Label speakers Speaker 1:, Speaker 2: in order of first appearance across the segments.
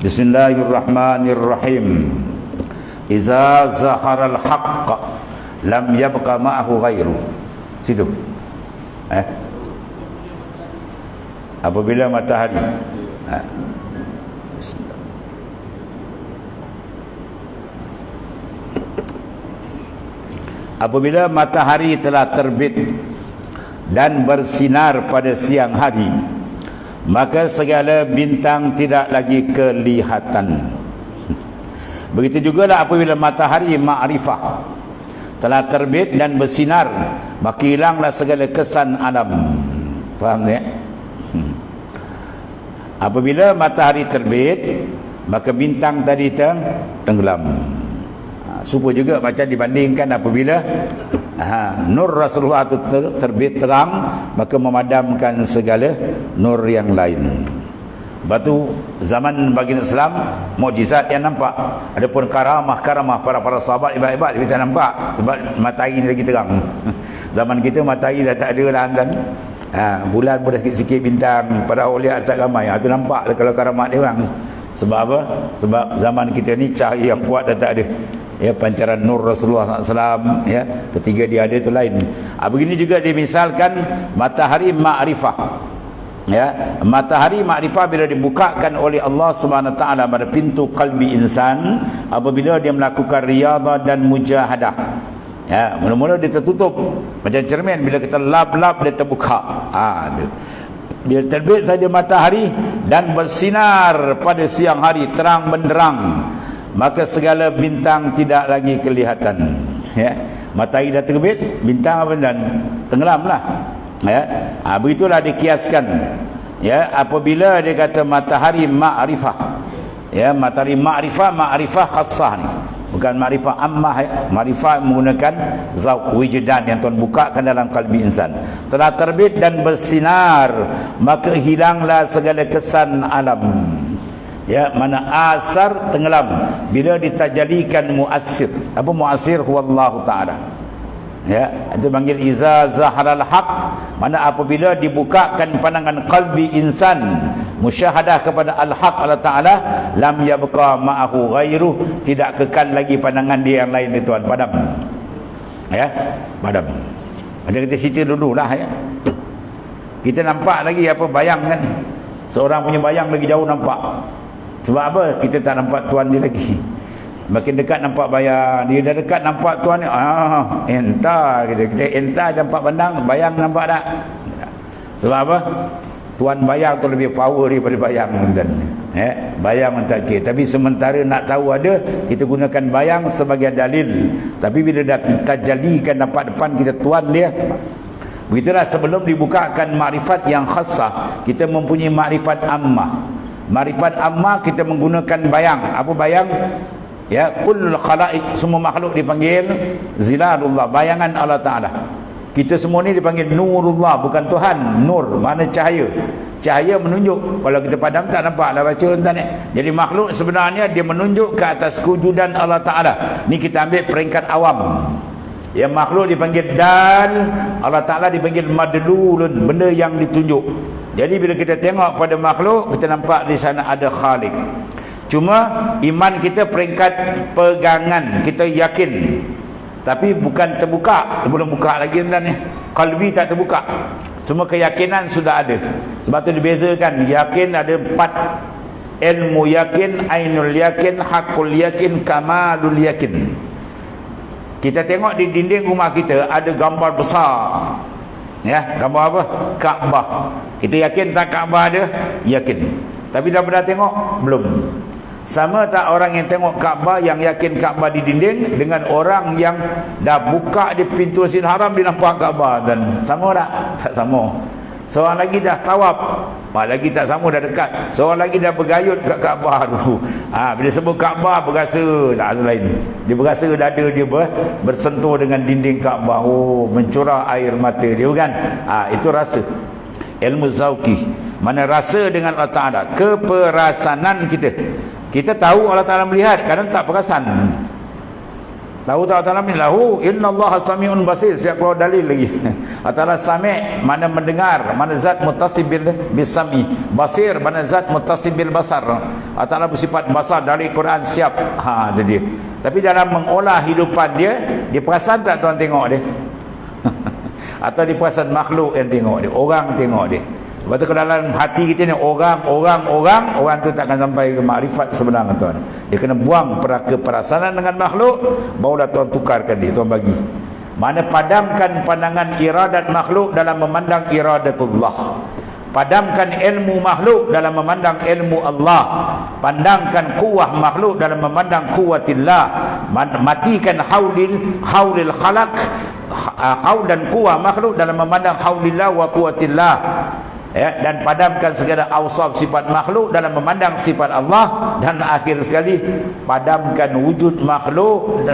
Speaker 1: Bismillahirrahmanirrahim. Iza zaharal haqq lam yabqa ma'ahu ghairu. Situ. Eh? Apabila matahari. Ha. Apabila matahari telah terbit dan bersinar pada siang hari maka segala bintang tidak lagi kelihatan begitu juga lah apabila matahari ma'rifah telah terbit dan bersinar maka hilanglah segala kesan alam faham tak? Hmm. apabila matahari terbit maka bintang tadi tenggelam Supaya juga macam dibandingkan apabila ha, nur Rasulullah itu ter, terbit terang maka memadamkan segala nur yang lain. Batu zaman bagi Islam mukjizat yang nampak. Adapun karamah-karamah para para sahabat ibadat kita nampak sebab matahari ni lagi terang. zaman kita matahari dah tak ada lah. Ha, bulan pun dah sikit-sikit bintang pada awliya tak ramai. Ha, tu nampak lah kalau karamah dia orang. Sebab apa? Sebab zaman kita ni cahaya yang kuat dah tak ada ya pancaran nur Rasulullah SAW ya. Ketiga dia ada itu lain. Ha, begini juga dimisalkan matahari ma'rifah. Ya matahari ma'rifah bila dibukakan oleh Allah Subhanahu taala pada pintu kalbi insan apabila dia melakukan riyadhah dan mujahadah. Ya mula-mula dia tertutup. Macam cermin bila kita lap-lap dia terbuka. Ha, bila terbit saja matahari dan bersinar pada siang hari terang benderang maka segala bintang tidak lagi kelihatan. Ya. Matahari dah terbit bintang apa dan tenggelamlah. Ya. Ha, begitulah dikiaskan. Ya apabila dia kata matahari ma'rifah. Ya matahari ma'rifah ma'rifah khassah ni. Bukan ma'rifah ammah ya. ma'rifah menggunakan zauq wujdan yang Tuhan bukakan dalam kalbi insan. Telah terbit dan bersinar maka hilanglah segala kesan alam ya mana asar tenggelam. Bila ditajalikan muassir. Apa muassir? Huwallahu taala. Ya itu panggil iza zaharal haq. Mana apabila dibukakan pandangan kalbi insan musyahadah kepada al-haq Allah taala lam yabqa ma'ahu ghairu tidak kekal lagi pandangan dia yang lain tuan. Padam. Ya padam. Macam kita cerita dululah ya. Kita nampak lagi apa bayang kan? Seorang punya bayang lagi jauh nampak sebab apa? Kita tak nampak tuan dia lagi. Makin dekat nampak bayang. Dia dah dekat nampak tuan ni. Ah, entah. Kita, kita entah nampak pandang. Bayang nampak tak? Sebab apa? Tuan bayang tu lebih power daripada bayang. Eh, bayang tak kira. Tapi sementara nak tahu ada, kita gunakan bayang sebagai dalil. Tapi bila dah kita jadikan nampak depan kita tuan dia, Begitulah sebelum dibukakan makrifat yang khasah, kita mempunyai makrifat ammah. Marifat amma kita menggunakan bayang. Apa bayang? Ya, kullul khalaiq semua makhluk dipanggil zilalullah, bayangan Allah Taala. Kita semua ni dipanggil nurullah, bukan Tuhan. Nur, mana cahaya. Cahaya menunjuk. Kalau kita padam tak nampak dah baca entah ni. Jadi makhluk sebenarnya dia menunjuk ke atas kewujudan Allah Taala. Ni kita ambil peringkat awam. Yang makhluk dipanggil dan Allah Taala dipanggil madlulun, benda yang ditunjuk. Jadi bila kita tengok pada makhluk, kita nampak di sana ada Khalik. Cuma iman kita peringkat pegangan, kita yakin. Tapi bukan terbuka, belum buka lagi ni. Kalbi tak terbuka. Semua keyakinan sudah ada. Sebab tu dibezakan, yakin ada empat ilmu yakin, ainul yakin, hakul yakin, kamalul yakin. Kita tengok di dinding rumah kita ada gambar besar Ya, gambar apa? Kaabah. Kita yakin tak Kaabah ada? Yakin. Tapi dah pernah tengok? Belum. Sama tak orang yang tengok Kaabah yang yakin Kaabah di dinding dengan orang yang dah buka di pintu Masjid Haram dia nampak Kaabah dan sama tak? Tak sama. Seorang lagi dah tawab. Mak lagi tak sama dah dekat. Seorang lagi dah bergayut kat Kaabah tu. Ha, bila sebut Kaabah berasa tak ada lain. Dia berasa dada dia ber, bersentuh dengan dinding Kaabah. Oh, mencurah air mata dia kan. Ha, itu rasa. Ilmu zauki. Mana rasa dengan Allah Ta'ala. Keperasanan kita. Kita tahu Allah Ta'ala melihat. Kadang tak perasan. Lahu ta'ala min lahu inna Allah sami'un basir. Siap keluar dalil lagi. Atala sami' mana mendengar, mana zat mutasib bil bisami. Basir mana zat mutasib bil basar. Atala bersifat basar dari Quran siap. Ha jadi. Tapi dalam mengolah hidupan dia, dia perasan tak tuan tengok dia? Atau dia perasan makhluk yang tengok dia, orang tengok dia. Sebab tu dalam hati kita ni orang, orang, orang, orang tu takkan sampai ke makrifat sebenarnya tuan. Dia kena buang peraka perasaan dengan makhluk, barulah tuan tukarkan dia, tuan bagi. Mana padamkan pandangan iradat makhluk dalam memandang iradatullah. Padamkan ilmu makhluk dalam memandang ilmu Allah. Pandangkan kuah makhluk dalam memandang kuatillah. Matikan haulil haulil khalaq haul dan kuah makhluk dalam memandang haulillah wa kuatillah ya, dan padamkan segala awsaf sifat makhluk dalam memandang sifat Allah. Dan akhir sekali padamkan wujud makhluk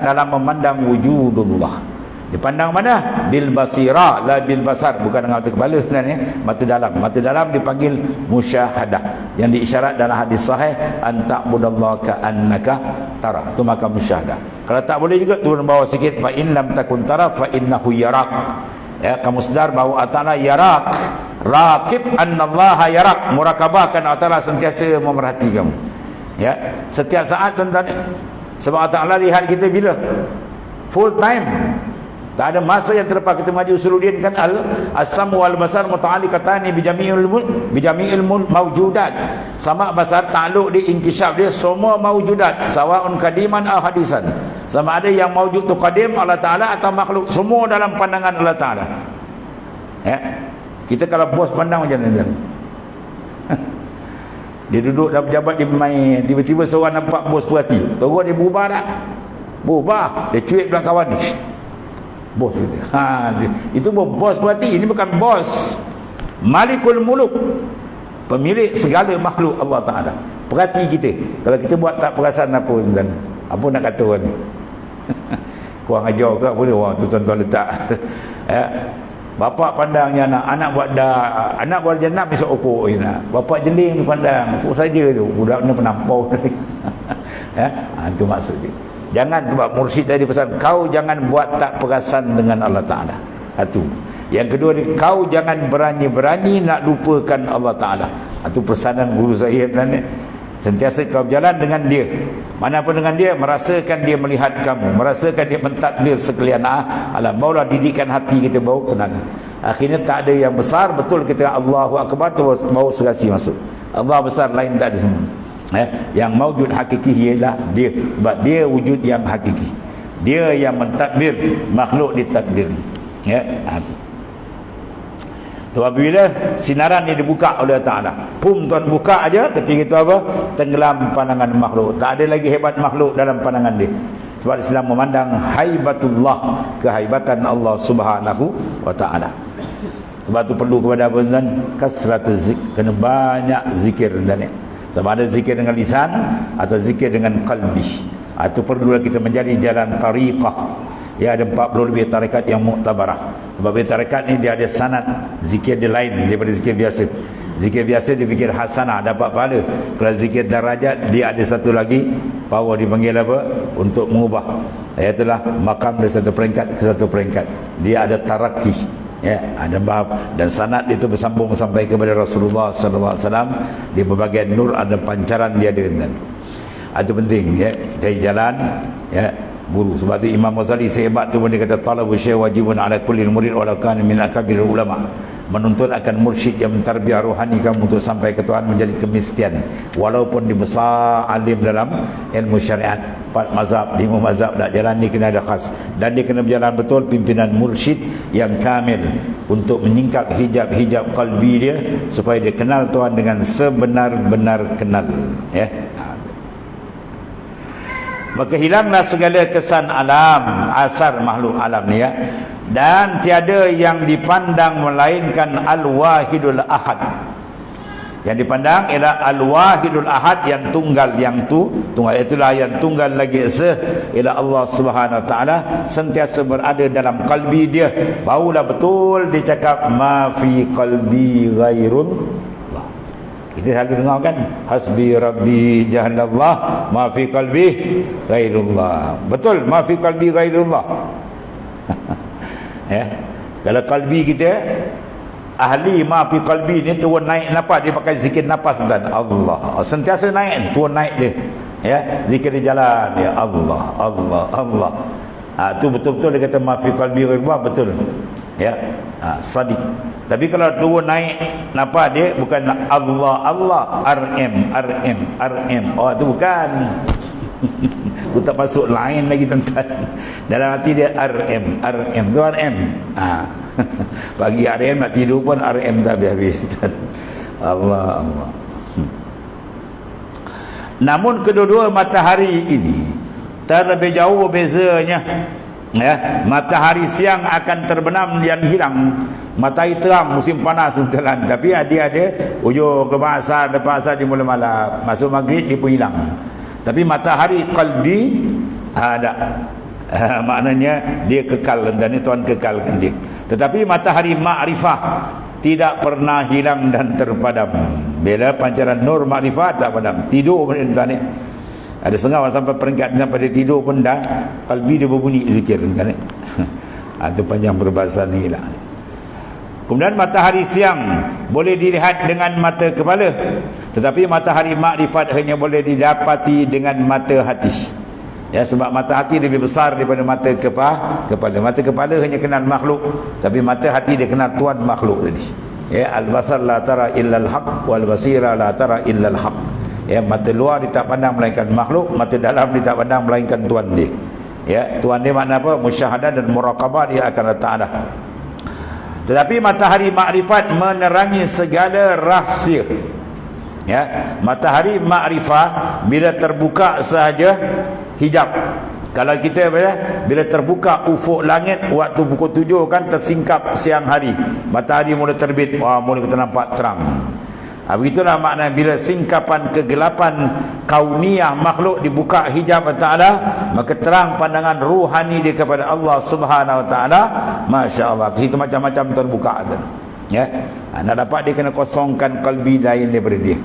Speaker 1: dalam memandang wujudullah. Dipandang mana? Bil basira la bil basar. Bukan dengan mata kepala sebenarnya. Mata dalam. Mata dalam dipanggil musyahadah. Yang diisyarat dalam hadis sahih anta budallah ka annaka tara. Tu maka musyahadah. Kalau tak boleh juga turun bawah sikit fa in lam takun tara fa innahu yarak ya kamu sedar bahawa Allah yarak Rakib annallaha yarak murakabahkan Allah Taala sentiasa memerhati kamu. Ya, setiap saat tuan-tuan. Sebab Allah Taala lihat kita bila full time. Tak ada masa yang terlepas kita maju usuluddin kan al asam wal basar muta'alliqatani bi jami'il bi jami'il mawjudat. Sama basar takluk di inkishaf dia semua mawjudat sawaun kadiman aw hadisan. Sama ada yang mawjud tu qadim Allah Taala atau makhluk semua dalam pandangan Allah Taala. Ya. Kita kalau bos pandang macam mana Dia duduk dalam pejabat dia main Tiba-tiba seorang nampak bos perhati Terus dia berubah tak Berubah Dia cuik belakang kawan ni Bos kata ha. Itu bos perhati Ini bukan bos Malikul muluk Pemilik segala makhluk Allah Ta'ala Perhati kita Kalau kita buat tak perasaan apa dan Apa nak kata kan Kurang ajar ke dia Wah tu tuan-tuan letak Ya Bapak pandangnya anak, anak buat dah, anak buat jenab besok ukur je nak. Bapak jeling tu pandang, ukur saja tu. Budak ni penampau. ya, ha, itu maksud dia. Jangan sebab mursyid tadi pesan, kau jangan buat tak perasan dengan Allah Ta'ala. Itu. Yang kedua ni, kau jangan berani-berani nak lupakan Allah Ta'ala. Itu pesanan guru saya dan Sentiasa kau berjalan dengan dia. Mana pun dengan dia, merasakan dia melihat kamu. Merasakan dia mentadbir sekalian ah, alam. Barulah didikan hati kita bau kenal. Akhirnya tak ada yang besar. Betul kita Allahu Akbar tu bau serasi masuk. Allah besar lain tak ada semua. Eh, yang mawujud hakiki ialah dia. Sebab dia wujud yang hakiki. Dia yang mentadbir makhluk ditadbir. Ya, ha, Tu apabila sinaran ini dibuka oleh Ta'ala. Pum tuan buka aja ketika itu apa? Tenggelam pandangan makhluk. Tak ada lagi hebat makhluk dalam pandangan dia. Sebab Islam memandang haibatullah. Kehaibatan Allah subhanahu wa ta'ala. Sebab tu perlu kepada apa tuan? Kasrat zik. Kena banyak zikir dan Sama ada zikir dengan lisan atau zikir dengan kalbi. Itu perlulah kita menjadi jalan tariqah. Ya ada 40 lebih tarikat yang muktabarah. Sebab tarekat ni dia ada sanad zikir dia lain daripada zikir biasa. Zikir biasa dia fikir hasanah dapat pahala. Kalau zikir darajat dia ada satu lagi power dipanggil apa? Untuk mengubah. Iaitulah makam dari satu peringkat ke satu peringkat. Dia ada tarakki. Ya, ada bab dan sanad itu bersambung sampai kepada Rasulullah sallallahu alaihi wasallam. Di berbagai nur ada pancaran dia dengan. Itu penting ya, cari jalan ya, guru sebab tu Imam Ghazali sehebat tu pun dia kata talabu syekh wajibun ala kulli murid wala kana min akabir ulama menuntut akan mursyid yang mentarbiah rohani kamu untuk sampai ke Tuhan menjadi kemistian. Walaupun dibesar alim dalam ilmu syariat empat mazhab lima mazhab tak jalan ni kena ada khas. Dan dia kena berjalan betul pimpinan mursyid yang kamil untuk menyingkap hijab-hijab kalbi dia supaya dia kenal Tuhan dengan sebenar-benar kenal ya. Maka hilanglah segala kesan alam asar makhluk alam ni ya dan tiada yang dipandang melainkan al-wahidul ahad. Yang dipandang ialah al-wahidul ahad yang tunggal yang tu. Tunggal itulah yang tunggal lagi esa ialah Allah Subhanahu wa taala sentiasa berada dalam kalbi dia. Barulah betul dia cakap ma fi qalbi ghairun. Kita selalu dengar kan hasbi rabbi jahannallah ma fi qalbi ghairullah. Betul ma fi qalbi ghairullah ya? Kalau kalbi kita ahli ma fi qalbi ni turun naik nafas dia pakai zikir nafas tuan Allah. Sentiasa naik turun naik dia. Ya? Zikir di jalan. Ya Allah Allah Allah. Ah tu betul-betul dia kata ma fi qalbi ghairullah betul. Ya? Ha, sadiq. Tapi kalau turun naik napa dia bukan Allah Allah RM RM RM oh itu bukan aku tak masuk lain lagi tuan dalam hati dia RM RM tu RM ha. pagi RM nak tidur pun RM tak habis-habis Allah Allah. Hmm. namun kedua-dua matahari ini terlebih jauh bezanya ya matahari siang akan terbenam dan hilang. Matahari terang musim panas telan tapi ada ada ujung ke asar lepas asar mula malam. Masuk maghrib dia pun hilang tapi matahari qalbi ada. Ha, maknanya dia kekal dan ini tuan kekalkan dia. Tetapi matahari makrifah tidak pernah hilang dan terpadam. Bila pancaran nur makrifah tak padam. Tidur pun tuan ni ada. Setengah orang sampai peringkat sampai dia tidur pun dah kalbi dia berbunyi zikir kan itu panjang perbahasan ni lah. Kemudian matahari siang boleh dilihat dengan mata kepala tetapi matahari makrifat hanya boleh didapati dengan mata hati. Ya sebab mata hati lebih besar daripada mata kepala kepala. Mata kepala hanya kenal makhluk tapi mata hati dia kenal tuan makhluk tadi. Ya al basar la tara illa al haq wal basira la tara illa al haq. Ya mata luar dia tak pandang melainkan makhluk mata dalam dia tak pandang melainkan tuan dia. Ya tuan dia makna apa? Musyahadah dan muraqabah dia akan letak dah tetapi matahari makrifat menerangi segala rahsia. Ya matahari makrifah bila terbuka sahaja hijab. Kalau kita bila, bila terbuka ufuk langit waktu pukul tujuh kan tersingkap siang hari. Matahari mula terbit wah mula kita nampak terang Ha, begitulah makna bila singkapan kegelapan kauniyah makhluk dibuka hijab Ta'ala maka terang pandangan ruhani dia kepada Allah Subhanahu Ta'ala. Masya Allah ke situ macam-macam terbuka ada. ya. Ha, nak dapat dia kena kosongkan kalbi lain daripada dia.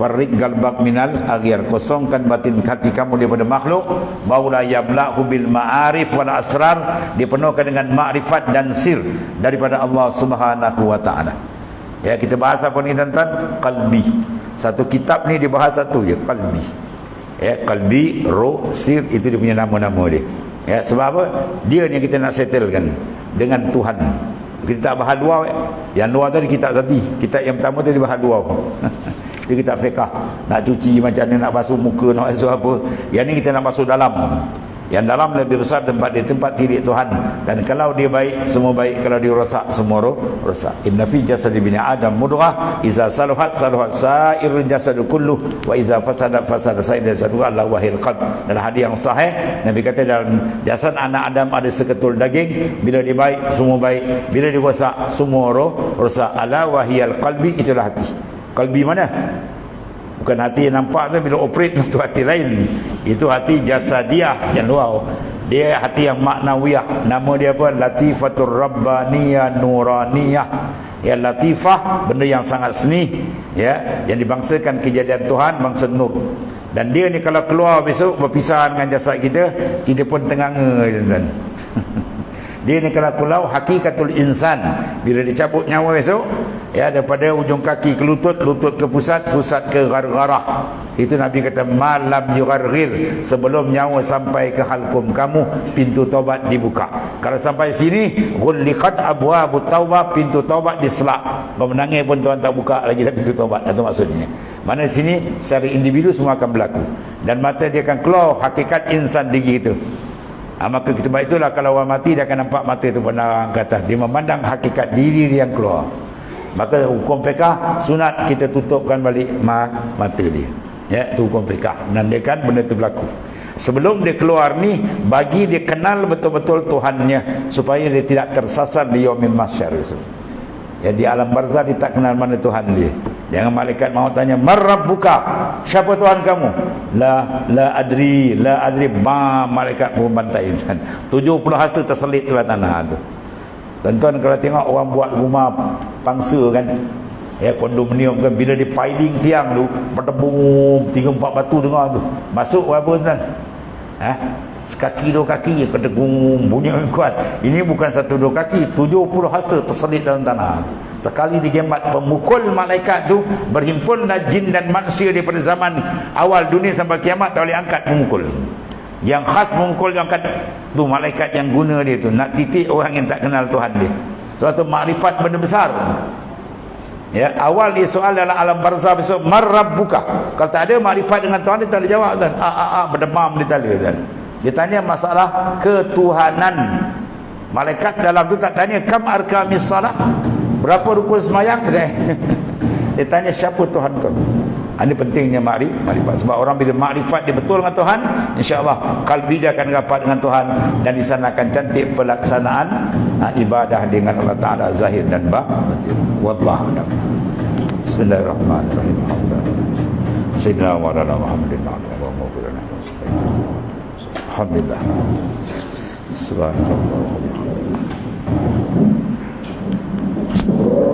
Speaker 1: Farid galbak minal aghir. Kosongkan batin hati kamu daripada makhluk. Barulah yamla'hu bil ma'arif wal asrar. Dipenuhkan dengan ma'rifat dan sir daripada Allah Subhanahu wa taala Ya kita bahas apa ni tuan-tuan? Qalbi. Satu kitab ni dia bahas satu je, qalbi. Ya, qalbi, roh, sir itu dia punya nama-nama dia. Ya, sebab apa? Dia ni kita nak settlekan dengan Tuhan. Kita tak bahas luar. Eh. Yang luar tadi kitab tadi. Kitab yang pertama tu dia bahas luar. dia kitab fiqah. Nak cuci macam ni, nak basuh muka, nak basuh apa. Yang ni kita nak basuh dalam. Yang dalam lebih besar tempat dia tempat tirik Tuhan. Dan kalau dia baik, semua baik. Kalau dia rosak, semua roh, rosak. Inna fi jasad bin Adam mudghah iza saluhat saluhat sairul jasad kullu wa iza fasadat fasada sairul jasad Allah wahil qalb. Dalam hadis yang sahih, Nabi kata dalam jasad anak Adam ada seketul daging, bila dia baik, semua baik. Bila dia rosak, semua roh rosak. Allah wahiyal qalbi itulah hati. Qalbi mana? Bukan hati yang nampak tu bila operate tu hati lain. Itu hati jasadiah yang luar. Dia hati yang maknawiyah. Nama dia apa? Latifatur rabbaniyah nuraniyah. Ya latifah benda yang sangat seni ya yang dibangsakan kejadian Tuhan bangsa nur dan dia ni kalau keluar besok berpisah dengan jasad kita kita pun tenganga tuan dia ni kalau keluar hakikatul insan. Bila dicabut nyawa besok ya daripada ujung kaki ke lutut lutut ke pusat pusat ke gargarah itu Nabi kata malam yugargir sebelum nyawa sampai ke halkum kamu pintu taubat dibuka. Kalau sampai sini gulliqat abwabut taubah pintu taubat diselak. Pemenangnya pun tuan tak buka lagi dah pintu taubat. Itu maksudnya. Mana sini secara individu semua akan berlaku. Dan mata dia akan keluar hakikat insan tinggi itu Ha, maka baik itulah kalau orang mati dia akan nampak mata itu pandang ke atas. Dia memandang hakikat diri dia yang keluar. Maka hukum fiqah sunat kita tutupkan balik ma mata dia. Ya itu hukum fiqah. Menandakan benda itu berlaku. Sebelum dia keluar ni bagi dia kenal betul-betul Tuhannya supaya dia tidak tersasar di yaumil mahsyar ya di alam barzah dia tak kenal mana Tuhan dia jangan malaikat mau tanya marabbuka siapa Tuhan kamu la la adri la adri ma malaikat pun bantai kan 70 hasta terselit di tanah tu Tuan-tuan kalau tengok orang buat rumah pangsa kan Ya kondominium kan bila dia piling tiang tu, berdebum tiga empat batu dengar tu. Masuk apa tuan? Ha? Sekaki dua kaki kata gung bunyi yang kuat. Ini bukan satu dua kaki, tujuh puluh hasta terselit dalam tanah. Sekali digemat pemukul malaikat tu berhimpunlah jin dan manusia daripada zaman awal dunia sampai kiamat tak boleh angkat memukul. Yang khas memukul yang angkat tu malaikat yang guna dia tu nak titik orang yang tak kenal Tuhan dia. Suatu makrifat benda besar. Ya, awal dia soal dalam alam barzah besok marrabbuka. Kalau tak ada makrifat dengan Tuhan dia tak boleh jawab kan. Ah ah ah berdemam dia tak boleh kan. Dia tanya masalah ketuhanan. Malaikat dalam tu tak tanya kam arkamis salah. Berapa rukun semayang dia. tanya siapa Tuhan kau. Ini pentingnya makrif, makrifat. Sebab orang bila makrifat dia betul dengan Tuhan, insya-Allah kalbi dia akan rapat dengan Tuhan dan di sana akan cantik pelaksanaan ha, ibadah dengan Allah Taala zahir dan batin. Wallahu a'lam. Bismillahirrahmanirrahim. Sayyidina wa Muhammadin wa الحمد لله. سبحان الله وبحمدك.